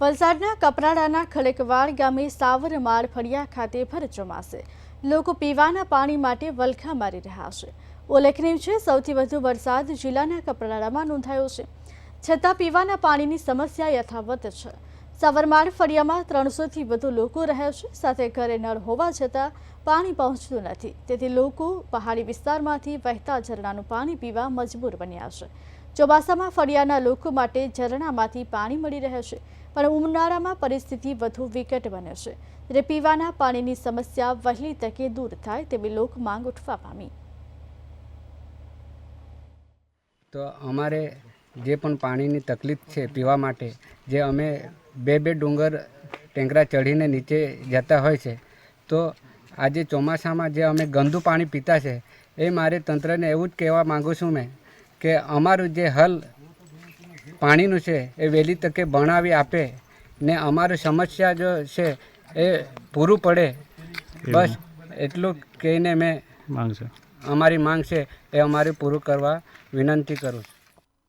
વલસાડના કપરાડાના ખડકવાડ ગામે સાવરમાળ ફળિયા ખાતે ભર ચોમાસે. લોકો પીવાના પાણી માટે વલખા મારી રહ્યા છે. ઉલ્લેખનીય છે, સૌથી વધુ વરસાદ જિલ્લાના કપરાડામાં નોંધાયો છે. છતાં પીવાના પાણીની સમસ્યા યથાવત છે. સાવરમાળ ફળિયામાં ત્રણસોથી વધુ લોકો રહે છે, સાથે ઘરે નળ હોવા છતાં પાણી પહોંચતું નથી. તેથી લોકો પહાડી વિસ્તારમાંથી વહેતા ઝરણાનું પાણી પીવા મજબૂર બન્યા છે. ચોમાસામાં ફળિયાના લોકો માટે ઝરણામાંથી પાણી મળી રહે છે, પણ ઉનાળામાં પરિસ્થિતિ વધુ વિકટ બને છે. ત્યારે પીવાના પાણીની સમસ્યા વહેલી તકે દૂર થાય તેવી લોક માંગ ઉઠવા પામી. તો અમારે જે પણ પાણીની તકલીફ છે પીવા માટે, જે અમે બે બે ડુંગર ટેંકરા ચઢીને નીચે જતા હોય છે, તો આજે ચોમાસામાં જે અમે ગંદુ પાણી પીતા છે, એ મારે તંત્રને એવું જ કહેવા માગું છું મેં કે અમારું જે હલ પાણીનું છે એ વહેલી તકે ભણાવી આપે ને અમારું સમસ્યા જો છે એ પૂરું પડે. બસ એટલું કહીને મેં માંગ છે. અમારી માંગ છે એ અમારે પૂરું કરવા વિનંતી કરું છું.